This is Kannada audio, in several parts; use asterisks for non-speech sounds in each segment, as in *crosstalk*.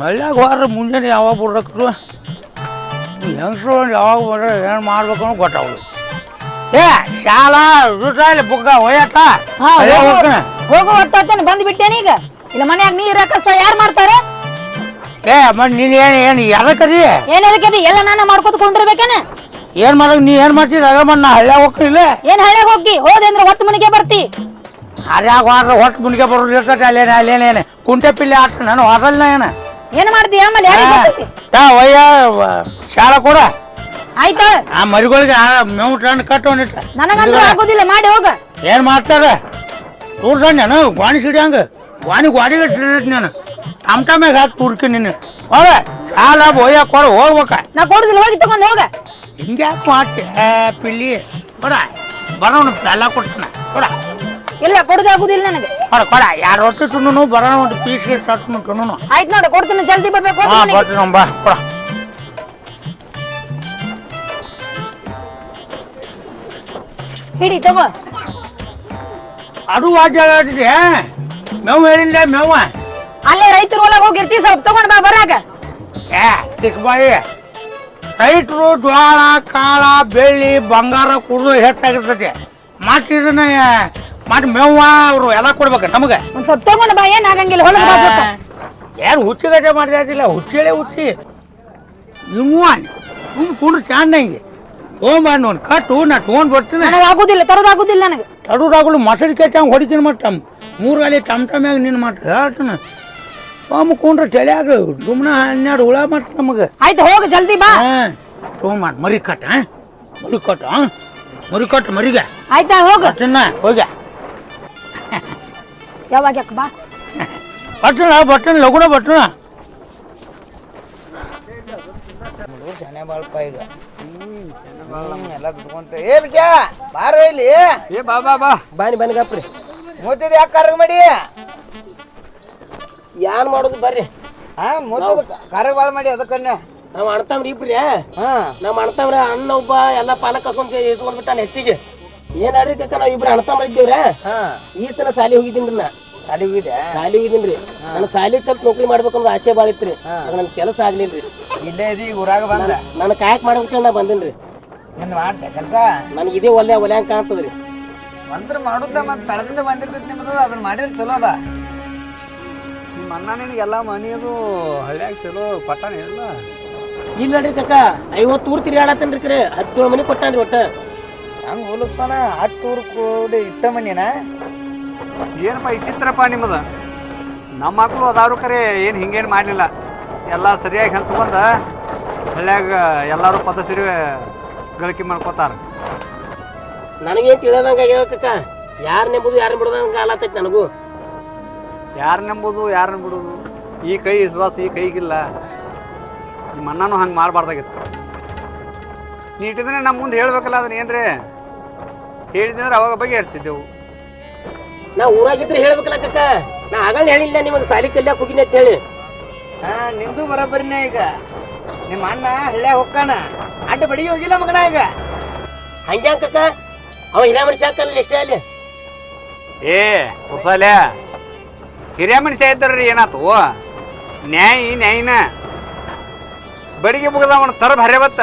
ಹಳ್ಳ್ಯಾಗ ಹೋದ್ರೆ ಮುಂಜಾನೆ ಯಾವಾಗ ಬಿಡ್ಬೇಕು ಹೆಂಗಸ್ರು ಯಾವಾಗ ಬರ್ರೆ ಏನು ಮಾಡ್ಬೇಕು ಅನ್ನೋ ಗೊತ್ತಾಗಲ್ಲ ಏ ಶಾಲಾ ರುಟ್ರಾಲಿ ಬುಕ್ಕ ಒಯ್ಯಟ? ಹಾ, ಹಳ್ಳ್ಯಾಗ ಹೋಗು. ಹೊತ್ತಾತೇನೆ ಬಂದ್ ಬಿಟ್ಟೇನಿ ಈಗ? ಇಲ್ಲ ಮನ್ಯಾಗ ನೀರ್ ಹಾಕಸ ಯಾರು ಮಾಡ್ತಾರೆ? ಏ ಮತ್ತೆ ನೀನು ಏನು ಏನು ಎದಕ್ಕರಿ ಏನ್ ಅದಕ್ಕೆ ಎಲ್ಲ ನಾನು ಮಾಡ್ಕೊತ ಕೊಂಡಿರ್ಬೇಕೇನ? ಏನು ಮಾಡೋದು ನೀ ಏನ್ ಮಾಡ್ತೀರಿ ಅದ ಮತ್ತೆ ನಾ ಹಳ್ಳ್ಯಾಗ ಹೋಗ್ತಿಲ್ಲ ಏನ್ ಹಳ್ಯಾಗ ಹೋಗಿ? ಹೋದೆ ಅಂದ್ರೆ ಹೊತ್ತು ಮನೆಗೆ ಬರ್ತಿ. ಹರ್ಯಾಗ ಹೋದ್ರೆ ಹೊಟ್ಟು ಮುನ್ಗೆ ಬರೋದು ಇರ್ತೈತೆ ಅಲ್ಲೇನ ಅಲ್ಲೇನೇನು ಕುಂಟೆ ಪಿಲ್ಲೆ ಆಟ ನಾನು ಹೋದಲ್ಲ ಏನು? ಏನ್ ಮಾಡ್ತಿ ಆಮೇಲೆ ಯಾರಿಗೆ ಗೊತ್ತೈತಿ ಯಾ ಒಯ್ಯ ಶಾಲ ಕೊಡ? ಆಯ್ತಾ ಆ ಮರಿಗಳಿಗೆ ಮೇವು ಟನ್ ಕಟ್ಟೋನಿಟ್ಟ ನನಗಂತೂ ಆಗೋದಿಲ್ಲ ಮಾಡಿ ಹೋಗ. ಏನು ಮಾಡ್ತಾರೆ? ತೋರ್ಸಣ್ಣ ನಾನು? ಗಾಣಿ ಸಿಡಿಯಂಗ ಗಾಣಿ ಗಾಡಿಗೆ ಸಿಡಿಟ್ ನಾನು? ಟಮ್ ಟಮ್ಯಾಗ ಹಾಕಿ ತುರ್ಕಿ ನೀನು. ಹೋಗ ಸಾಲ ಒಯ್ಯ ಕೊಡ ಹೋಗ್ಬೇಕ. ನಾ ಕೊಡುದಿಲ್ಲ ಹೋಗಿ ತಗೊಂಡ್ ಹೋಗ. ಹಿಂಗೆ ಯಾಕೆ ಮಾಡ್ತಿ? ಪಿಲ್ಲಿ ಕೊಡ ಬರೋಣ ಎಲ್ಲ ಕೊಡ್ತೀನ. ಕೊಡ. ಇಲ್ಲ ಕೊಡದಾಗುದಿಲ್ಲ ನನಗೆ. ಕೊಡ ಕೊಡ. ಯಾರು ರೊಟ್ಟಿ ತಿನ್ನು ಬರೋಣ ಒಂದು ಪೀಸ್ ತಟ್ಟು ತಿನ್ನು ಆಯ್ತು ನೋಡು ಕೊಡ್ತೀನಿ ಜಲ್ದಿ ಬರ್ಬೇಕು ಹಾಂ ಬಾ ಕೊಡ. ಹಿಡಿ ತಗೋ. ಅದು ವಾದ್ಯ ಮೇವು ಹೇಳಿಲ್ಲ ಮೇವ. ಅಲ್ಲೇ ರೈತರ ಹೊಲಕ್ಕೆ ಹೋಗಿರ್ತಿ ಸ್ವಲ್ಪ ತಗೊಂಡ್ ಬಾ ಬರಾಗ. ಏ ರೈತರು ಜ್ವಾಳ ಕಾಳ ಬೆಳ್ಳಿ ಬಂಗಾರ ಕುಡಿದು ಹೆಚ್ಚಾಗಿರ್ತೈತಿ ಮತ್ತೆ ಇದನ್ನ ಮತ್ತೆ ಮೇವ ಅವರು ಎಲ್ಲ ಕೊಡ್ಬೇಕು ನಮಗೆ. ಒಂದ್ ಸ್ವಲ್ಪ ತಗೊಂಡ್ ಬಾ ಏನ್ ಆಗಂಗಿಲ್ಲ ಹೊಲದ ಹುಚ್ಚಿ. ಏನು ಹುಚ್ಚಿಗಟ್ಟೆ ಮಾಡ್ದಾಯ್ತಿಲ್ಲ ಹುಚ್ಚೇಳೆ ಹುಚ್ಚಿ ಇವು ಸುಮ್ ಕುಂಡ್ರು ಚಾಂದಂಗೆ ತೊಗೊಂಬಾರ್ದು ಒಂದು ಕಟ್ಟು ನಾ ತೊಗೊಂಡು ಬರ್ತೀನಿ. ನನಗೆ ಆಗುದಿಲ್ಲ ತರೋದಾಗುದಿಲ್ಲ ನನಗೆ. ತರೋದಾಗಲು ಮೊಸರು ಕೆಟ್ಟ ಹಂಗೆ ಹೊಡಿತೀನಿ ಮಟ್ಟ ಮೂರು ಗಾಲಿ ಟಮ್ ಟಮ್ಯಾಗ ನಿನ್ನ ಮಟ್ಟ ಹೇಳ್ತಾನೆ. ಒಮ್ಮ ಕುಂಡ್ರೆ ಚಳಿಯಾಗ ಸುಮ್ಮನೆ ಹನ್ನೆರಡು ಹುಳ ಮಟ್ಟ ನಮಗೆ. ಆಯ್ತು ಹೋಗ ಜಲ್ದಿ ಬಾ. ಹಾಂ ತೊಗೊಂಬಾರ್ದು ಮರಿ ಕಟ್ಟ ಹಾಂ? ಮರಿ ಕಟ್ಟ ಹಾಂ? ಮರಿ ಕಟ್ಟ ಮರಿಗೆ. ಆಯ್ತಾ ಹೋಗ. ಚಿನ್ನ ಹೋಗ್ಯ. ಯಾವಾಗ ಯಾಕೆ ಬಾ? ಬಟ್ಟಣ ಬಟ್ಟಣ ಲಗುಣ ಬಟ್ಟಣ. ಜನ ಬಾಳಪ್ಪ ಈಗ ಎಲ್ಲ ದುಡ್ಕೊಂತ ಏ ಕ್ಯಾ? ಬಾರೋ ಇಲ್ಲಿ. ಏ ಬಾ ಬಾ ಬಾ. ಬಾನಿ ಬಾನಿ ಗಪ್ರಿ. ಮುತ್ತಿದ ಯಾಕೆ ಕರ್ಗ ಮಾಡಿ? ಯಾನ್ ಮಾಡೋದು ಬರ್ರಿ. ಹಾ ಮುತ್ತದ ಕಾರ್ಯ ಬಾಳ ಮಾಡಿ ಅದಕ್ಕನ್ನ. ನಾವ್ ಅಣ್ತಾವ್ರಿ ಇಬ್ರಿ. ಹಾ. ನಾವ್ ಅಣ್ತಾಮ್ರ ಅಣ್ಣ ಒಬ್ಬ ಎಲ್ಲ ಪಾಲಕ ಸ್ವಂತ ಇಸ್ಕೊಂಡ್ ಬಿಟ್ಟಾನ ಹೆಚ್ಚಿಗೆ. ಏನ್ ಕಕ್ಕ ನಾವ್ ಇಬ್ರು ಅಣ್ತಾಮ್ರ ಮಾಡಿದ್ದೇವ್ರ ಹಾ. ಈ ಸಲ ಸಾಲಿ ಹೋಗಿದ್ದೀನಿ ನಾ. ಸಾಲಿ ಹೋಗಿದೆ ಸಾಲಿ ಹೋಗಿದ್ದೀನಿ ನಾನು ಸಾಲಿ ಕಲ್ತ್ ನೌಕರಿ ಮಾಡ್ಬೇಕಂದ್ರ ಆಸೆ ಭಾಳ ಇತ್ರಿ ಅದ್ ನನ್ ಕೆಲಸ ಆಗ್ಲಿಲ್ರಿ. ಇಲ್ಲೇ ಇದೀ ಊರಾಗ ಬಂದ. ನಾನು ಕಾಯಕ್ ಮಾಡ್ಬೇಕಂತ ನಾ ಬಂದಿನ್ರಿ. ನಿನ್ ಮಾಡ್ದೆ ಕೆಲ್ಸ? ನನಗೆ ಇದೇ ಒಲೆ ಒಲೆ ಕಾಣ್ತದ್ರಿ ಬಂದ್ರ ಮಾಡುದ ಮತ್ತೆ ತಳದಿಂದ ಬಂದಿರ್ತೈತಿ ನಿಮ್ದು ಅದನ್ನ ಮಾಡಿದ್ರೆ ಚಲೋ ಅದ. ನಿಮ್ಮ ಅಣ್ಣ ನಿನಗೆಲ್ಲ ಮನೆಯದು ಹಳ್ಳ್ಯಾಗ ಚಲೋ ಪಟ್ಟಾನ ಇಲ್ಲ? ಇಲ್ಲ ನೋಡ್ರಿ ಕಕ್ಕ ಐವತ್ತು ಊರು ತಿರ್ಗಾಡತ್ತೇನ್ರಿ ಕರೆ ಹತ್ತು ಮನಿ ಕೊಟ್ಟಾನ್ರಿ ಒಟ್ಟ. ಹಂಗ ಹೋಲಿಸ್ತಾನ? ಹತ್ತು ಊರು ಕೂಡಿ ಇಟ್ಟ ಮನಿನ? ಏನಪ್ಪ ವಿಚಿತ್ರಪ್ಪ ನಿಮ್ಮದು ನಮ್ಮ ಮಕ್ಕಳು ಅದಾರು ಖರೆ ಏನು ಹಿಂಗೇನು ಮಾಡಲಿಲ್ಲ. ಎಲ್ಲ ಸರಿಯಾಗಿ ಹಂಚ್ಕೊಂಡ ಹಳ್ಳ್ಯಾಗ ಎಲ್ಲರೂ ಪದ್ಧತಿ ಗಳಿಕೆ ಮಾಡ್ಕೋತಾರೆ. ನನಗೇನು ತಿಳಿದಂಗೆ ಕಕ್ಕ ಯಾರು ನೆಂಬುದು ಯಾರನ್ನ ಬಿಡೋದಂಗೆ ಆಲತ್ತೈತಿ ನನಗೂ. ಯಾರು ನಂಬೋದು ಯಾರನ್ನ ಬಿಡೋದು? ಈ ಕೈ ವಿಶ್ವಾಸ ಈ ಕೈಗಿಲ್ಲ. ನಿಮ್ಮ ಅಣ್ಣನೂ ಹಂಗೆ ಮಾಡಬಾರ್ದಾಗಿತ್ತು. ನೀಟಿದ್ರೆ ನಮ್ಮ ಮುಂದೆ ಹೇಳ್ಬೇಕಲ್ಲ ಅದನ್ನ ಏನ್ರಿ? ಹೇಳಿದ್ರೆ ಅವಾಗ ಬಗ್ಗೆ ಇರ್ತಿದ್ದೆವು ನಾ ಊರಾಗಿದ್ರೆ ಹೇಳ್ಬೇಕಲ್ಲ ಕಕ್ಕ. ನಾ ಆಗಲ್ಲ ಹೇಳಿಲ್ಲ ನಿಮಗೆ ಸಾಲಿ ಕಲ್ಯಾ ಹೋಗಿನಿ ಅಂತ ಹೇಳಿ. ಹಾ ನಿಂದು ಬರೋಬ್ಬರಿನೇ ಈಗ. ನಿಮ್ಮ ಅಣ್ಣ ಹಳ್ಳ್ಯಾಗ ಹೊಕ್ಕಾನ. ಅಡ್ಡ ಬಡಿಗೆ ಹೋಗಿಲ್ಲ ಮಗನ ಈಗ. ಹಂಗ್ಯಾಂಗ ಕಕ್ಕ? ಅವ ಹಿರಿಯ ಮನುಷ್ಯ ಹಾಕಲ್ಲ ಎಷ್ಟೇ ಅಲ್ಲಿ? ಏ ಹೊಸಲೆ ಹಿರಿಯ ಮನುಷ್ಯ ಇದ್ದಾರ್ರಿ ಏನಾತು? ನ್ಯಾಯ, ನ್ಯಾಯನ. ಬಡಿಗೆ ಮುಗಿದ ಅವನು ತರ ಭರೆ ಬತ್ತ.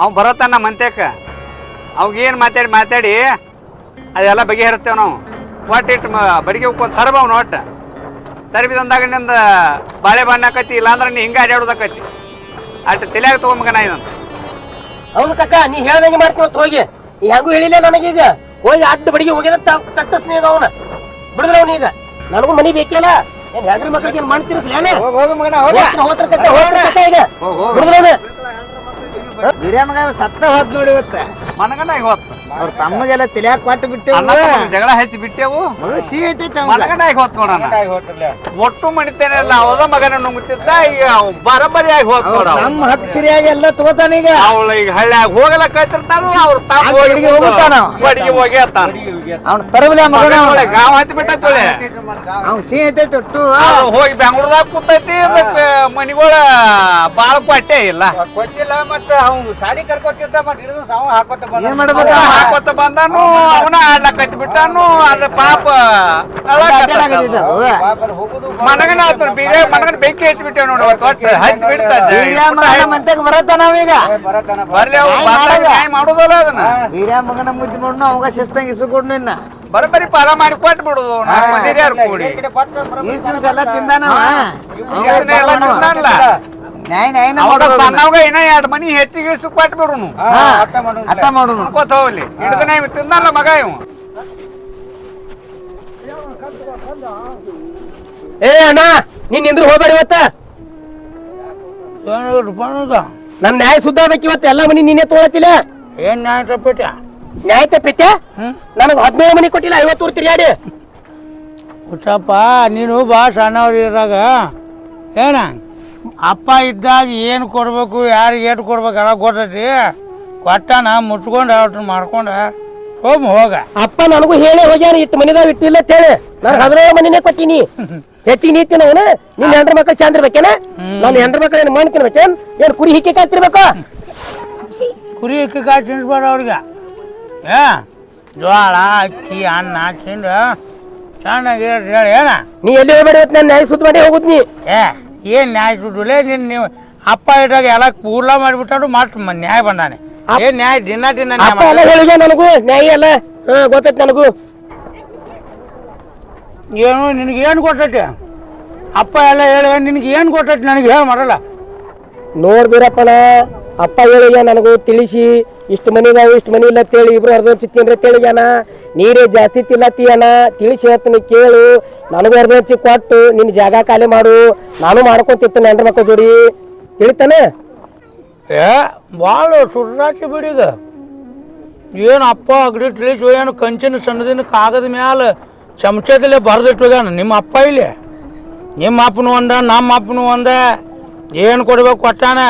ಅವ್ ಬರತ್ತಾನ ಮಂತ್ಯಕ್ಕ. ಅವಾಗೇನು ಮಾತಾಡಿ ಮಾತಾಡಿ, ಅದೆಲ್ಲ ಬಗೆಹರಿಸ್ತೇವೆ ನಾವು. ಒಟ್ಟು ಇಟ್ಟು ಬಡಿಗೆ ಹೋಗ್ಕೊಂಡು ತರಬ ಅವನು ಒಟ್ಟು. ತರಬಿದಂದಾಗ ನಿಂದ ಬಾಳೆ ಬಣ್ಣ ಆಕತಿ ಇಲ್ಲಾಂದ್ರೆ ನೀ ಹಿಂಗೆ ಅಡ್ಯಾಡೋದಕ್ಕತಿ ಅಷ್ಟು ತಲೆಯಾಗ ತಗೊಂಬ ಇದನ್ನು. ಹೌದು ಕಕ್ಕ ನೀ ಹೇಳ್ದಂಗೆ ಮಾಡ್ತೀವಿ ಹೋಗಿ. ಹೆಂಗೂ ಹೇಳಿಲ್ಲ ನನಗೀಗ. ಹೋಗಿ ಅಡ್ಡ ಬಡಿಗೆ ಹೋಗಿದ ಕಟ್ಟಸ್ನಿ ಈಗ ಅವನ. ಬಿಡಿದ್ರೆ ಅವನೀಗ ನನಗೂ ಮನಿ ಬೇಕಲ್ಲ ಏನ್ ಹೆಂಗ್ರ ಮಕ್ಳಿಗೆ ಏನ್ ಮಣ್ಣು ತಿರ್ಸ್ಲೇನೆ ಹೋಗ ಹೋಗ ಮಗನ ಹೋಗ ಹೋತ್ರ ಕಕ್ಕ ಹೋತ್ರ ಕಕ್ಕ ಈಗ ಹೋಗ್ ಹೋಗ್. ಬಿಡಿದ್ರ ಅವನು ಹಿರಿಯ ಮಗ ಸತ್ತ ಹೋದ್ ನೋಡಿ ಇವತ್ತ ಮನಗಂಡ ಇವತ್ತು ಅವ್ರ ತಮ್ಮಗೆಲ್ಲ ತಲೆಯಾಗ ಕೊಟ್ಟು ಬಿಟ್ಟೆವು. ಅಣ್ಣ ತಮ್ಮ ಜಗಳ ಹಚ್ಚಿ ಬಿಟ್ಟೆವು. ಮಗ ಸಿಹಿ ಐತೈತೆ ಅವ್ನ್ಗ. ಮನಗಂಡ ಹೋತ್ ನೋಡೋಣ ಒಟ್ಟು ಮಣಿತೇನೆ ಅಲ್ಲ ಅವದ ಮಗನ ನುಂಗುತ್ತಿದ್ದ ಈಗ ಬರಬರಿ ಆಗಿ ಹೋತ್ ಅವ್ರ್ ನೋಡ ನಮ್ಮ ಹಕ್ಕು ಸರಿಯಾಗಿ ಎಲ್ಲ ತಗೋತಾನ ಈಗ. ಅವಳು ಈಗ ಹಳ್ಳ್ಯಾಗ ಹೋಗಲ ಕೈತಿರ್ತಾನು ಅವ್ರ ತಾಮ ಹೋಗಿ ಬಡಿಗೆ ಹೋಗುತ್ತಾನ ಅವ. ಬಡಿಗೆ ಹೋಗಿ ಅತ್ತಾನ ಅವ್ನ ತರಬಲ ಮಗನ ತೊಳೆ ಗಾವ್ ಹತ್ತಿ ಬಿಟ್ಟ ತೊಳೆ ಅವ್ನ್ ಸಿಹಿ ಐತೈತಿ ಒಟ್ಟು. ಹೋಗಿ ಬೆಂಗಳೂರದಾಗ ಕೂತೈತಿ ಅದಕ್ಕೆ ಮನಿಗಳ ಬಾಳ ಕೊಟ್ಟೆ ಇಲ್ಲ. ಕೊಟ್ಟಿಲ್ಲ ಮತ್ತ ಅವ್ನು ಸಾರಿ ಕರ್ಕೊತಿದ್ದ ಮತ್ತ ಹಿಡಿದು ಸಾವು ಹಾಕೋತ ಏನ್ ಮಾಡ್ಬೇಕು? ಹಾಕೋತ ಬಂದಾನು? ಅವನ ಆಡ್ಲಕತ್ತಿ ಬಿಟ್ಟಾನು? ಅದ ಪಾಪ ಮನಗನ ಆತ ಬೀರೆ ಮನಗನ ಬೆಂಕಿ ಹಚ್ಚಿ ಬಿಟ್ಟೇವ್ ನೋಡಿ ಒಟ್ಟು ಹಚ್ಚಿ ಬಿಡ್ತಾ ಮಂತ್ಯಾಗ ಬರತ್ತ ನಾವೀಗ ಬರತನ ಬರ್ಲಿ ಅವು ಮಾಡೋದಲ್ಲ ಅದನ್ನ. ವೀರ್ಯ ಮಗನ ಮುದ್ದೆ ಮಾಡ್ನು ಅವಾಗ ಶಿಸ್ತಂಗ ಇಸು ಕೊಡ್ನು ಇನ್ನ ಬರಬರಿ ಪಾಲ ಮಾಡಿ ಕೊಟ್ಟು ಬಿಡುದು ಹಿರಿಯರು ಕೂಡಿ ಈಸು ಎಲ್ಲ ತಿಂದಾನವ ಸಣ್ಣವಾಗ ಇನ್ನ ಎರಡು ಮನಿ ಹೆಚ್ಚಿಗೆ ಸುಖ ಕೊಟ್ಟು ಬಿಡುನು ಅಟ್ಟ ಮಾಡುನು. ಅನ್ಕೋತ ಹೋಗ್ಲಿ. ಹಿಡಿದನ ಇವ್ ತಿಂದಾನ ಮಗ ಇವ. ಏ ಅಣ್ಣ ನೀನ್ ನಿಂದ್ರು ಹೋಗ್ಬೇಡಿ ಇವತ್ತ. ನನ್ ನ್ಯಾಯ ಸುದ್ದ ಆಗ್ಬೇಕು ಇವತ್ತು. ಎಲ್ಲ ಮನಿ ನೀನೇ ತೊಗೊಳತಿಲ್ಲ ಏನ್ ನ್ಯಾಯ ತಪ್ಪಿಟ್ಟ ನ್ಯಾಯ ತಪ್ಪಿತ್ತೆ ನನಗೆ ಹದಿನೇಳು ಮನಿ ಕೊಟ್ಟಿಲ್ಲ ಐವತ್ತು ಊರು ತಿರ್ಗಾಡಿ ಹುಚ್ಚಪ್ಪ ನೀನು ಬಾ ಸಣ್ಣವ್ರು ಇರಾಗ ಏನ? ಅಪ್ಪ ಇದ್ದಾಗ ಏನು ಕೊಡ್ಬೇಕು ಯಾರಿಗೆ ಏಟು ಕೊಡ್ಬೇಕು ಎಲ್ಲ ಗೊತ್ತೈತಿ. ಕೊಟ್ಟಾನ ಮುಟ್ಕೊಂಡು ಅವ್ರನ್ನ ಮಾಡ್ಕೊಂಡು ಹೋಮ್ ಹೋಗ. ಅಪ್ಪ ನನಗೂ ಹೇಳಿ ಹೋಗ್ಯಾನ ಇಟ್ಟು ಮನೆದಾಗ ಇಟ್ಟಿಲ್ಲ ಅಂತ ಹೇಳಿ. ನಾನು ಹದಿನೇಳು ಮನಿನೇ ಕೊಟ್ಟಿನಿ. *laughs* ಹೆಚ್ಚಿಗೆ ನೀತಿ ಅವನು ನಿನ್ನ ಹೆಂಡ್ರ ಮಕ್ಕಳು ಚಂದಿರ್ಬೇಕೇನ? ನಾನು ಹೆಂಡ್ರ ಮಕ್ಕಳು ಏನು ಮಾಡ್ತೀನಿ ತಿನ್ಬೇಕೇನ್? ಏನು ಕುರಿ ಹಿಕ್ಕಿ ಕಾಯ್ತಿರ್ಬೇಕು? ಕುರಿ ಹಿಕ್ಕಿ ಕಾಯಿ ತಿನ್ಸ್ಬೇಡ ಅವ್ರಿಗೆ. ಏ ಜೋಳ ಅಕ್ಕಿ ಅನ್ನ ತಿಂದು ಚೆನ್ನಾಗಿ ಹೇಳಿ ಏನ? ನೀ ಎಲ್ಲಿ ಹೋಗ್ಬೇಡಿ ನನ್ನ ನಾನು ನ್ಯಾಯ ಸುತ್ತ ಮಾಡಿ ಹೋಗುದ್ ನೀ. ಏ ಏನು ನ್ಯಾಯ ದುಡ್ಡುಲೇ ನಿನ್ನ ನೀವು ಅಪ್ಪ ಇದ್ದಾಗ ಎಲ್ಲ ಕೂರ್ಲ ಮಾಡಿಬಿಟ್ಟಾಡು ಮತ್ತೆ ನ್ಯಾಯ ಬಂದಾನೆ. ಏನ್ ನ್ಯಾಯ ದಿನ ದಿನ ನ್ಯಾಯ ಅಪ್ಪ ಎಲ್ಲ ನನಗೂ? ನ್ಯಾಯ ಎಲ್ಲ? ಹಾ ಗೊತ್ತೈತೆ ನನಗೂ. ಏನು ನಿನಗೆ ಏನು ಕೊಟ್ಟೈತಿ ಅಪ್ಪ ಎಲ್ಲ ಹೇಳಿ ನಿನಗೆ ಏನು ಕೊಟ್ಟೈತಿ ನನಗೆ ಹೇಳಿ ಮಾಡಲ್ಲ ನೋಡ್ ಬೀರಪ್ಪನ ಅಪ್ಪ ಹೇಳಿಗೆ ನನಗೂ ತಿಳಿಸಿ. ಇಷ್ಟು ಮನಿ ನಾವು ಇಷ್ಟು ಮನಿ ಇಲ್ಲ ತೇಳಿ ಇಬ್ರು ಅರ್ಧ ತಿಂದ್ರೆ ತಿಳಿಗ್ಯಾನ ನೀರೇ ಜಾಸ್ತಿ ತಿಲ್ಲತ್ತೀಯನ ತಿಳಿಸಿ ಹೇಳ್ತೀನಿ, ಕೇಳು. ನನಗೂ ಅರ್ಧ ಹಚ್ಚಿ ಕೊಟ್ಟು, ನಿನ್ನ ಜಾಗ ಖಾಲಿ ಮಾಡು. ನಾನು ಮಾಡ್ಕೊಂತಿತ್ತು ಹೆಂಡ್ರ ಮಕ್ಕಳು ಜೋಡಿ. ತಿಳಿತಾನೆ? ಏ ಭಾಳ ಸುಡ್ರಾಟಿ ಬಿಡಿದ. ಏನು ಅಪ್ಪ ಅಗಡಿ ತಿಳಿಸು ಏನು ಕಂಚಿನ ಸಣ್ಣದಿನ ಕಾಗದ ಮ್ಯಾಲ ಚಮಚದಲ್ಲೇ ಬರೆದಿಟ್ಟೋಗ್ಯಾನ ನಿಮ್ಮ ಅಪ್ಪ ಇಲ್ಲಿ? ನಿಮ್ಮ ಅಪ್ಪನು ಒಂದ, ನಮ್ಮ ಅಪ್ಪನು ಒಂದ. ಏನು ಕೊಡ್ಬೇಕು ಕೊಟ್ಟಾನ?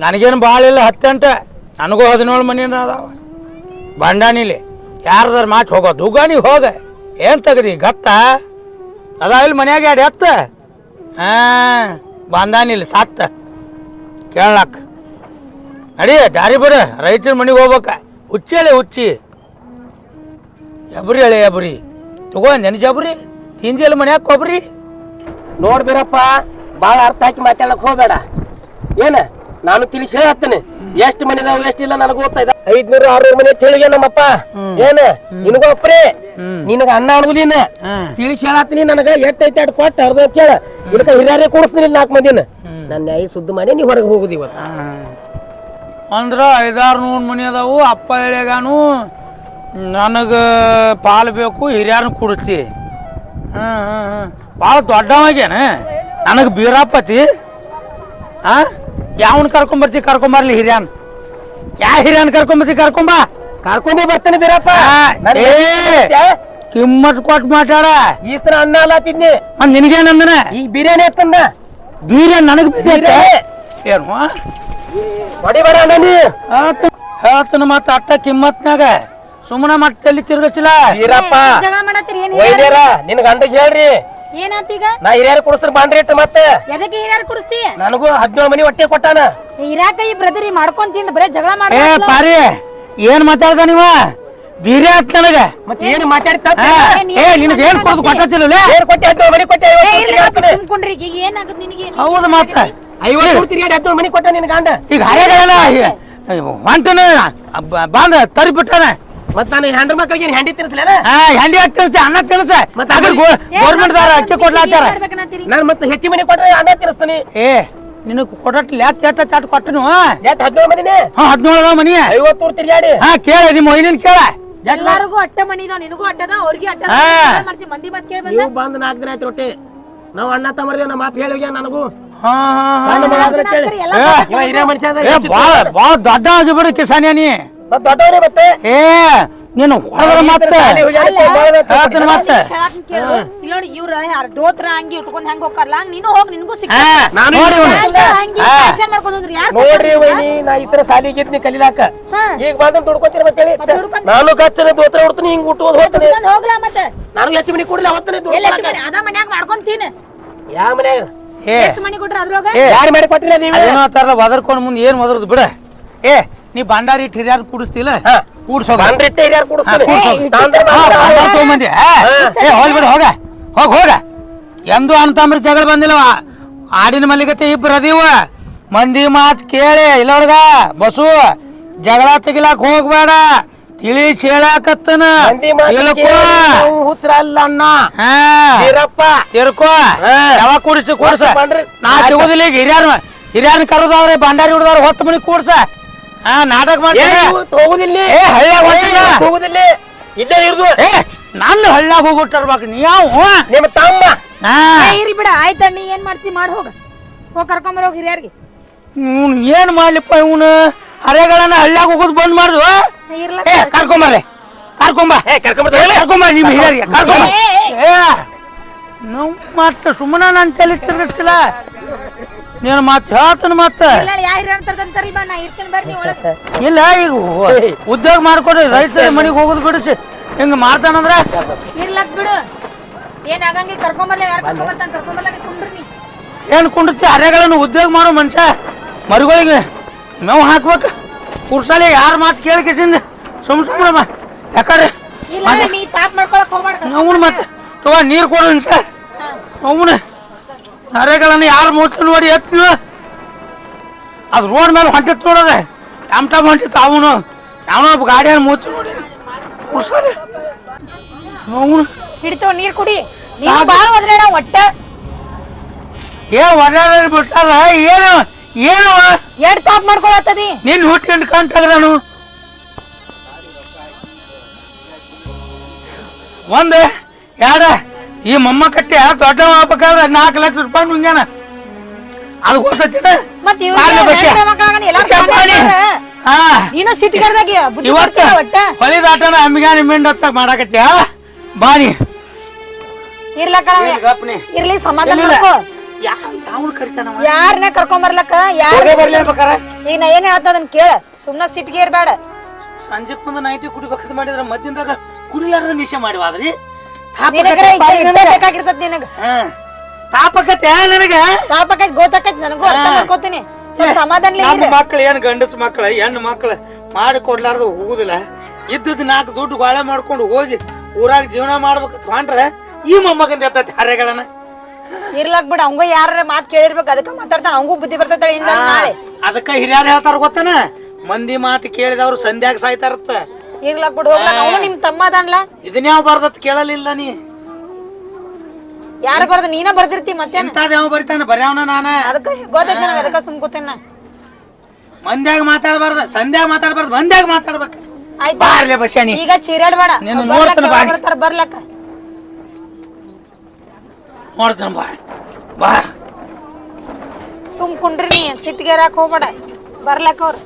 ನನಗೇನು ಭಾಳ ಇಲ್ಲ, ಹತ್ತೆಂಟು. ನನಗೂ ಹದಿನೇಳು ಮನೆ ಅದಾವ. ಬಂಡಾನಿಲಿ. ಯಾರ್ದಾರ ಮಾತು ಹೋಗೋ ದುಗಾನಿ ಹೋಗ. ಏನು ತೆಗದಿ, ಗತ್ತ? ಅದ ಇಲ್ಲಿ ಮನ್ಯಾಗ ಎರಡು ಎತ್ತ? ಹಾಂ ಬಂದಾನಿಲ್ಲ ಸತ್ತ. ಕೇಳಕ್. ನಡಿ, ದಾರಿ ಬರ. ರೈತರ ಮನೆಗೆ ಹೋಗ್ಬೇಕ. ಹುಚ್ಚಿ ಹೇಳಿ ಹುಚ್ಚಿ. ಎಬ್ರಿ ಹೇಳಿ ಎಬ್ರಿ. ತಗೋ ನೆನ ಜಬ್ರಿ ತಿಂದಿಲ್ಲ ಮನ್ಯಾಗ ಕೊಬ್ರಿ. ನೋಡ್ಬಿರಪ್ಪ ಭಾಳ ಅರ್ಥ ಹಾಕಿ ಮಾತಾಡಕ್ಕೆ ಹೋಗ್ಬೇಡ. ಏನ? ನಾನು ತಿಳಿಸಿ ಹತ್ತೇನೆ. ಎಷ್ಟು ಮನೆ ಇದಾವ ಎಷ್ಟಿಲ್ಲ ನನಗೆ ಗೊತ್ತಾಯ್ತು? ಐದ್ನೂರು ಆರ್ನೂರು ಮನೆ ತಿಳಿಗೆ ನಮ್ಮಪ್ಪ ಏನ? ನಿನಗೂ ನಿನಗ ಅನ್ನ ಹ್ಮ್. ತಿಳಿಸಿ ಹೇಳತ್ತೀನಿ ನನಗ ಎಟ್ ಐತೆ ಅಟ್ ಕೊಟ್ಟ ಅರ್ಧ ಹೇಳ. ಇದಕ್ಕ ಹಿರಿಯರೇ ಕೂಡಿಸ್ತೀನಿ ನಾಲ್ಕು ಮಂದಿನ. ನನ್ನ ನ್ಯಾಯ ಸುದ್ದ ಮಾಡಿ ನೀ ಹೊರಗೆ ಹೋಗುದು ಇವತ್ತು. ಅಂದ್ರ ಐದಾರು ನೂರು ಮನೆ ಅದಾವು ಅಪ್ಪ ಹೇಳಿಗಾನು ನನಗೆ ಪಾಲು ಬೇಕು ಹಿರಿಯರನ್ನ ಕೂಡಿಸಿ ಭಾಳ ದೊಡ್ಡವಾಗ್ಯಾನ? ನನಗೆ ಬೀರಾಪತಿ? ಹಾಂ ಯಾವನ್ ಕರ್ಕೊಂಬರ್ತಿ ಕರ್ಕೊಂಬರ್ಲಿ ಹಿರಿಯನ್. ಯಾ ಹಿರಿಯನ್ ಕರ್ಕೊಂಬರ್ತಿ ಕರ್ಕೊಂಬ ಕರ್ಕೊಂಡೇ ಬರ್ತಾನೆ ಬೀರಪ್ಪ. ಏ. ಗೊತ್ತೈತೆ? ಕಿಮ್ಮತ್ ಕೊಟ್ಟು ಮಾತಾಡ. ಈ ಸಲ ಅನ್ನ ಅಲ್ಲತ್ತಿದ್ನಿ ಮತ್ ನಿನಗೇನಂದನ? ಈ ಬಿರಿಯಾನಿ ಎತ್ತಂದ ಬಿರಿಯಾನಿ ನನಗ್ ಬಿರಿಯಾನಿ ಏನು? ಹೊಡಿಬೇಡ ಅಣ್ಣ ನೀ. ಹೇಳ್ತನ ಮತ್ತ ಅಟ್ಟ ಕಿಮ್ಮತ್ನಾಗ ಸುಮ್ಮನ ಮತ್ತೆ ತಲೆ ತಿರ್ಗಸಿಲ್ಲ. ಬೀರಪ್ಪ ನಿನ್ ಗಂಡಗ್ ಹೇಳ್ರಿ. ಏನಾತೀಗ ನಾ ಹಿರಿಯರ್ ಕುಡಿಸ್ತಾರ ಬಾಂಡ್ರಿ ಇಟ್ಟು ಮತ್ತೆ. ಎದಕ್ಕೆ ಹಿರಿಯರ್ ಕುಡಿಸ್ತಿ? ನನಗೂ ಹದಿನೇಳು ಮನಿ ಹೊಟ್ಟೆ ಕೊಟ್ಟಾನ. ಇರಾಕ ಈ ಬ್ರದರಿ ಮಾಡ್ಕೊಂಡ್ ತಿಂದ್ ಬರೇ ಜಗಳ ಮಾಡ ಏ ಪಾರಿ ಏನ್ ಮಾತಾಡ್ದ ನೀವ? ಬೀರೆ ಆತ್ ನನಗ. ಮತ್ತೆ ಏನು ಮಾತಾಡ್ತಾ ಏ ನಿನಗೆ ಏನ್ ಕೊಡ್ದು ಕೊಟ್ಟಿಲ್ಲ ಏನ್ ಕೊಟ್ಟೆ ಹದಿನೇಳು ಮನಿ ಕೊಟ್ಟೆ ಸುಮ್ಕೊಂಡ್ರಿ ಈಗ ಏನಾಗದ್ ನಿನಗೆ? ಹೌದು ಮಾತ್ರ. ಐವತ್ತು ತಿರ್ಗಾಡಿ ಹದಿನೇಳು ಮನಿ ಕೊಟ್ಟ ನಿನ್ ಗಂಡ. ಈಗ ಹರೆಗಳನ್ನ ಹೊಂಟನ ಬಾಂದ ತರಿ ಬಿಟ್ಟಾನ ಮತ್ತ ನಾನು ಹೆಂಡ್ರ ಮಕ್ಕಳಿಗೆ ಹೆಂಡಿ ತಿರ್ಸಲೇನ? ಆ ಹೆಂಡಿ ಹಾಕಿ ತಿನ್ಸ ಅನ್ನ ಮತ್ತೆ ಅದ್ರ ಗೌರ್ಮೆಂಟ್ ದಾರ ಅಕ್ಕಿ ಕೊಡ್ಲಾತಾರ ನಾನು ಮತ್ತೆ ಹೆಚ್ಚಿ ಮನಿ ಕೊಟ್ರೆ ಅನ್ನ ತಿರ್ಸ್ತಾನೆ. ಏ ನಿನಗ್ ಕೊಡಟ್ ಲ್ಯಾಕ್ ಚಟ ಚಟ ಕೊಟ್ಟನು? ಎಷ್ಟ್ ಹದಿನೇಳು ಮನಿನೇ? ಹಾ ಹದಿನೇಳು ಮನಿ. ಐವತ್ತು ಊರ್ ತಿರ್ಗಾಡಿ ಹಾ ಕೇಳ ನಿಮ್ಮ ಕೇಳ. ಎಲ್ಲಾರಿಗೂ ಅಟ್ಟ ಮನಿದಾವ್ ನಿನಗೂ ಅಡ್ಡದ ಅವ್ರಿಗೆ ಅಡ್ಡ ಹಾ. ಮಾಡ್ತೀವಿ ಮಂದಿ ಮತ್ ಕೇಳಿ ನೀವು ಬಂದ್ ನಾಲ್ಕು ದಿನ ಆಯ್ತು ರೊಟ್ಟಿ. ನಾವು ಅಣ್ಣ ತಮ್ಮರ್ದೇವ್ ನಮ್ಮ ಮಾತು ಹೇಳಿವ್ಯ ನನಗೂ? ಬಾಳ ಬಾಳ ದೊಡ್ಡ ಆಗಿಬಿಡು ಕಿಸಾನ್ಯ ನೀ. ದೊಡ್ಡವ್ರೆ ಮತ್ತೆ? ಏ ನೀನು ಹೊರಗಡೆ ಮತ್ತೆ ಹೇಳ್ತೀನಿ ಮತ್ತೆ. ನೋಡಿ ಇವ್ರ ಯಾರ್ ದೋತ್ರ ಅಂಗಿ ಉಟ್ಕೊಂಡ್ ಹೆಂಗ್ ಹೋಗ್ತಾರಲ್ಲ ನೀನು ಹೋಗ್ ನಿನ್ಗೂ ಸಿಕ್ಕ ನಾನು ನೋಡಿ ಇವ್ನು. ನೋಡ್ರಿ ವೈನಿ ನಾ ಈ ತರ ಸಾಲಿಗಿದ್ನಿ ಕಲಿಲಾಕ. ಈಗ ಬಂದ ದುಡ್ಕೊತೀನಿ ಅಂತೇಳಿ ಮತ್ತೆ ದುಡ್ಕೊಂಡ್- ನಾನು ಕಚ್ಚನ ದೋತ್ರ ಉಡ್ತೀನಿ ಹಿಂಗ್ ಉಟ್ಟು ಹೋಗ್ತೀನಿ. ಹೋಗ್ಲಾ ಮತ್ತೆ? ನಾನು ಲಚ್ಚ ಮನಿ ಕೊಡ್ಲಿ ಅವತ್ತನೇ ಎಲ್ಲ ಕಡಿಮೆ ಅದ ಮನ್ಯಾಗ ಮಾಡ್ಕೊಂತೀನಿ. ಯಾವ ಮನ್ಯಾಗ? ಏ. ಎಷ್ಟು ಮನಿ ಕೊಟ್ರ ಅದ್ರೊಳಗ? ಏ. ಯಾರು ಮಾಡಿ ಕೊಟ್ಟಿಲ್ಲ ನೀವೇ? ಅದೇನೋ ಅಂತಾರಲ್ಲ ಒದರ್ಕೊಂಡು ಮುಂದೆ ಏನು ಒದರ್ದು ಬಿಡ. ಏ. ನೀ ಭಂಡಾರಿ ಇಟ್ಟು ಹಿರಿಯಾರು ಕೂಡಿಸ್ತಿಲ್ಲ? ಹಾ. ಕೂಡ್ಸೋಗ ಬಂದ್ರಿಟ್ಟೆ ಹಿರಿಯರ್ ಮಾತ್ರ ಭಂಡಾರ ತಗೊಂಬಂದಿ. ಏ ಹೋಗಿ ಹೋಗ. ಹೋಗ ಹೋಗ. ಎಂದು ಅಂತಂಬ್ರ ಜಗಳ ಬಂದಿಲ್ಲವ. ಆಡಿನ ಮಲ್ಲಿಗತೆ ಇಬ್ರು ಅದೀವ. ಮಂದಿ ಮಾತು ಕೇಳಿ ಇಲ್ಲೊಳಗ ಬಸು ಜಗಳ ತೆಗಿಲಾಕ ಹೋಗ್ಬೇಡ. ತಿಳಿ ಚೇಳಾಕತ್ತನ ನೀವು ಅಣ್ಣ. ಹಾ. ವೀರಪ್ಪ ತಿರ್ಕೋ. ಯಾವ ಯಾವಾಗ ಕೂಡಿಸಿ ಕೂಡ್ಸ. ನಾ ಸಿಗುದಿಲ್ಲ ಈಗ. ಹಿರಿಯರ್ ಹಿರಿಯರ್ನ ಕರೆದವ್ರೆ ಭಂಡಾರಿ ಹಿಡಿದವ್ರೆ ಹೊತ್ತು ಮನಿ ಕೂಡ್ಸ. ಹಾ ನಾಟಕ ಮಾಡ್ತೀನಿ ನೀವು ಹೋಗುದಿಲ್ಲ ಏ, ಹಳ್ಳ್ಯಾಗ್ ಹೊಂಟಿನ? ಹೋಗುದಿಲ್ಲ ಇಲ್ಲೇ ಇರ್ದು ಏ ನನ್ನ ಹಳ್ಳ್ಯಾಗ ಹೋಗ್ಬಿಟ್ಟಿರ್ಬೇಕು ನೀ ಯಾವ ನಿಮ್ಮ ತಮ್ಮ. ಹಾ ಏ, ಬಿಡ ಆಯ್ತ ನೀ ಏನ್ ಮಾಡ್ತಿ ಮಾಡಿ ಹೋಗ. ಹೋಗಿ ಕರ್ಕೊಂಬರ ಹೋಗಿ ಹಿರಿಯರ್ಗೆ. ಇವ್ನು ಏನ್ ಮಾಡ್ಲಿಪ್ಪ ಇವನು? ಹರೆಗಳನ್ನ ಹಳ್ಳ್ಯಾಗ ಹೋಗೋದು ಬಂದ್ ಮಾಡುದು ಏ ಕರ್ಕೊಂಬರ್ರಿ ಕರ್ಕೊಂಬ ಏ ಕರ್ಕೊಂಬರ್ತಾರೆ ಕರ್ಕೊಂಬ ನಿಮ್ಮ ಹಿರಿಯರಿಗೆ ಕರ್ಕೊಂಬ ಏ ನಾವು ಮತ್ತೆ ಸುಮ್ಮನೆ ನಾನು ತಲೆ ತಿರ್ಗಿಸ್ತಿಲ್ಲ. ನೀನು ಮತ್ತೆ ಹೇಳ್ತಾನ ಮತ್ತೆ. ಇಲ್ಲ ಈಗ ಉದ್ಯೋಗ ಮಾಡ್ಕೊಡ್ರಿ ರೈತರ ಮನೆಗೆ ಹೋಗೋದು ಬಿಡಿಸಿ. ಹಿಂಗ ಮಾಡ್ತಾನಂದ್ರೆ ಇರ್ಲಕ್ ಬಿಡು. ಕರ್ಕೊಂಬರ್ಲ ಯಾರು ಕರ್ಕೊಂಬರ್ತಾನ ಕುಂಡ್ರಿ ನೀ. ಏನು ಕುಂಡಿರ್ತಿ ಹರೆಗಳನ್ನು ಉದ್ಯೋಗ ಮಾಡೋ ಮನುಷ್ಯ. ಮರಿಗಳಿಗೆ ಮೇವು ಹಾಕ್ಬೇಕು. ಕುರ್ಸಾಲಿ ಯಾರ ಮಾತು ಕೇಳಿಕೆಸಿಂದ ಸುಮ್ ಸುಮ್ಮನೆ ಯಾಕಡೆ? ನೀ ತಾಪ್ ಮಾಡ್ಕೊಳಕ್ ಹೋಗ್ಬೇಡ ಅವನು ಮತ್ತೆ. ತಗೋ ನೀರು ಕೊಡು ಅನ್ಸ ಅವನು ಹರೆಗಳನ್ನು ಯಾರು ಮೂರ್ತಿ ನೋಡಿ ಎತ್ ನೀವು ಅದು ರೋಡ್ ಮೇಲೆ ಹೊಂಟಿತ್ತು ನೋಡದೆ. ಟಮ್ ಟಮ್ ಹೊಂಟಿತ್ತು ಅವನು. ಯಾವನೋ ಒಬ್ಬ ಗಾಡಿಯನ್ನು ಮೂರ್ತಿ ನೋಡಿ. ಕುರ್ಸಾಲಿ ಅವನು. ಹಿಡಿತವ ನೀರ್ ಕುಡಿ. ಬಾಳ ಹೋದ್ರೆ ಒಟ್ಟ. ಏ ಒಡ್ಯಾಡ ಬಿಟ್ಟಾರ? ಏನು? ಏನು? ಎರಡ್ ತಾಪ್ ಮಾಡ್ಕೊಳತ್ತದಿ. ನಿನ್ ಹುಟ್ಕೊಂಡು ನಾನು. ಒಂದು ಎರಡ. ಈ ಮೊಮ್ಮ ಕಟ್ಟೆ ದೊಡ್ಡ ಮಾಡ್ಬೇಕಾದ್ರೆ ನಾಲ್ಕು ಲಕ್ಷ ರೂಪಾಯಿ ನುಂಗ್ಯಾನ. ಅದು ಗೊತ್ತೈತಿನ? ಇವತ್ತ ಹೊಲಿದಾಟನ ಅಮ್ಮಿಗಾನಿ ಮಿಂಡತ್ತ ಮಾಡಾಕತ್ತಿ ಬಾನಿ ಇರ್ಲಕ್ಕ ಇರ್ಲಿ ಸಮಾಧಾನ ಯಾರನ್ನ ಕರ್ಕೊಂಡ್ ಬರ್ಲಕ್ಕ ಈಗ ನಾ ಏನ್ ಹೇಳ್ತಾ ಅದನ್ನ ಕೇಳ. ಸುಮ್ನ ಸಿಟ್ಟಿಗೆ ಇರ್ಬೇಡ. ಸಂಜೆ ಮುಂದೆ ನೈಟಿ ಕುಡಿಬೇಕಂತ ಮಾಡಿದ್ರ ಮದ್ದಿಂದಾಗ ಕುಡಿಲಾರದ ನಿಶೆ ಮಾಡಿವಾದ್ರಿ ನಿನಗ ಬೇಕಾಗಿರ್ತದ ನಿನಗ. ತಾಪಕತೆ ನನಗೆ? ತಾಪಕೈತ್ ಗೊತ್ತಾಕೈತ್ ನನಗೂ ಅರ್ಥ. ಮಾಡ್ಕೋತೀನಿ. ಸ್ವಲ್ಪ ಸಮಾಧಾನ ನಮ್ಮ ಮಕ್ಳು ಏನ್ ಗಂಡಸ ಮಕ್ಳ ಹೆಣ್ಣು ಮಕ್ಳು ಮಾಡಿ ಕೊಡ್ಲಾರ್ದ ಹೋಗುದಿಲ್ಲ. ಇದ್ದದ್ ನಾಲ್ಕು ದುಡ್ಡು ಗಾಳೆ ಮಾಡ್ಕೊಂಡು ಹೋಗಿ ಊರಾಗ ಜೀವನ ಮಾಡ್ಬೇಕು ಹೊಂಟ್ರೆ ಈ ಮೊಮ್ಮಗಂದ ಎತ್ತೈತಿ ಹರೆಗಳನ್ನ. ಇರ್ಲಕ್ ಬಿಡ ಅವಂಗ ಯಾರ ಮಾತ್ ಕೇಳಿರ್ಬೇಕು ಅದಕ್ಕ ಮಾತಾಡ್ತಾನ ಅವಂಗೂ ಬುದ್ಧಿ ಬರ್ತೈತೆ ಇಂದ ನಾಳೆ. ಅದಕ್ಕ ಹಿರಿಯರು ಹೇಳ್ತಾರ ಗೊತ್ತನ? ಮಂದಿ ಮಾತು ಕೇಳಿದವ್ರು ಸಂಧ್ಯಾಗ ಸಾಯ್ತಾರತ್ತ. ಇರ್ಲಕ್ ಬಿಡು ಹೋಗ್ಲಕ್ ಅವನು ನಿಮ್ ತಮ್ಮ ಅದಾನ್ಲ? ಇದನ್ಯಾವ ಬರ್ದತ್ ಕೇಳಲಿಲ್ಲ ನೀ? ಯಾರ ಬರ್ದ ನೀನ ಬರ್ದಿರ್ತಿ ಮತ್ತೇನ ಯಾವ ಬರಿತಾನ? ಬರ್ಯಾವನ ನಾನ? ಅದಕ್ಕ ಗೊತ್ತೈತೆ ನನಗ ಅದಕ್ಕ ಸುಮ್ ಕೂತೇನ. ಮಂದ್ಯಾಗ ಮಾತಾಡಬಾರ್ದ ಸಂಧ್ಯಾಗ ಮಾತಾಡಬಾರ್ದ ಮಂದ್ಯಾಗ ಮಾತಾಡ್ಬೇಕು. ಆಯ್ತಾ. ಬಾರ್ಲೆ ಬಸ್ಯಾನಿ ಈಗ ಚೀರಾಡ್ಬೇಡ. ನೀನು ನೋಡ್ತಾನೆ ಬಾ. ಬರ್ತಾರ ಬರ್ಲಕ್ಕ. ನೋಡ್ತಾನ ಬಾ ಬಾ. ಸುಮ್ ಕುಂಡ್ರಿ ನೀ ಸಿಟ್ಟಿಗೆ ಹೋಗ್ಬೇಡ. ಬರ್ಲಕ್ಕ ಅವ್ರು.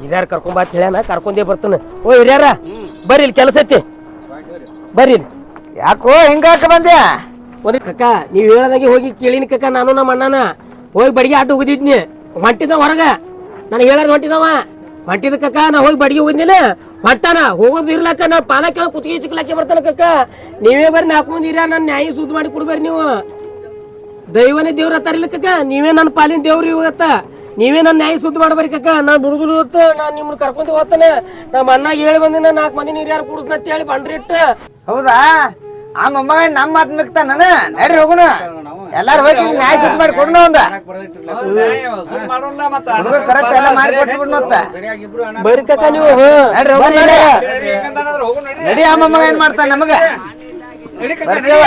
ಹಿರಿಯರ್ ಕರ್ಕೊಂಡ್ ಅಂತ ಹೇಳ್ಯಾನ? ಕರ್ಕೊಂಡೇ ಬರ್ತಾನ. ಓ ಹಿರಿಯರ ಬರ್ರಿ ಇಲ್ಲಿ ಕೆಲಸ ಐತಿ. ಬರ್ರಿ ಇಲ್ಲಿ. ಯಾಕೋ ಹಿಂಗಾಕ ಬಂದ್ಯಾ ಒಂದ್ ಕಕ್ಕ ನೀವ್ ಹೇಳದಂಗೆ ಹೋಗಿ ಕೇಳಿನ ಕಕ್ಕ ನಾನು ನಮ್ಮ ಅಣ್ಣನ. ಹೋಗಿ ಬಡಿಗೆ ಆಟ ಹೋಗಿದ್ನಿ ಹೊಂಟಿದ ಹೊರಗ. ನಾನು ಹೇಳಾರ ಹೊಂಟಿದವ. ಹೊಂಟಿದ ಕಕ್ಕ ನಾ ಹೋಗಿ ಬಡಿಗೆ ಹೋಗಿದ್ನಿಲ್ಲ ಹೊಂಟಾನ. ಹೋಗೋದು ಇರ್ಲಕ್ಕ ನಾ ಪಾಲ ಕೇಳ ಕುತ್ತಿಗೆ ಚಿಕ್ಲಾಕೆ ಬರ್ತಾನ ಕಕ್ಕ. ನೀವೇ ಬರ್ರಿ ನಾಲ್ಕು ಮಂದಿ ಇರ ನನ್ನ ನ್ಯಾಯ ಸುದ್ದಿ ಮಾಡಿ ಕೊಡ್ಬೇರಿ ನೀವು. ದೈವನೇ ದೇವ್ರ ತರಿಲ್ಲ ಕಕ್ಕ. ನೀವೇ ನನ್ನ ಪಾಲಿನ ದೇವ್ರಿ ಇವತ್ತ ನೀವೇ ನನ್ನ ನ್ಯಾಯ ಸುದ್ದಿ ಮಾಡ್ಬರಿ ಕಕ್ಕ ನಾ ದುಡುಗುದು ಹೊತ್ತು ನಾ ನಿಮ್ಮನ್ನ ಕರ್ಕೊಂಡು ಹೋಗ್ತಾನೆ. ನಮ್ಮ ಅಣ್ಣಾಗ ಹೇಳಿ ಬಂದಿನ ನಾಲ್ಕು ಮಂದಿ ನೀರು ಯಾರು ಕುಡಿಸ್ನ ಅಂತ ಹೇಳಿ ಬಂಡ್ರಿಟ್ಟು ಹೌದಾ? ಆ ಮೊಮ್ಮಗ ನಮ್ಮ ಮಾತು ನನ್ನ ನಡ್ರಿ ಹೋಗುಣ ಎಲ್ಲಾರು ಹೋಗಿ ನ್ಯಾಯ ಸುದ್ದಿ ಮಾಡಿ ಕೊಡೋಣ ಒಂದ. ಹುಡುಗ ಕರೆಕ್ಟ್ ಎಲ್ಲ ಮಾಡಿ ಕೊಟ್ಟು ಬಿಡ್ನತ್ತ ಬರ್ರಿ ಕಕ್ಕ ನೀವು. ನಡ್ರಿ ಹೋಗುಣ ನಡಿ ಆ ಮೊಮ್ಮಗ ಏನ್ ಮಾಡ್ತಾನೆ ನಮಗ? ಬರ್ತೇವ?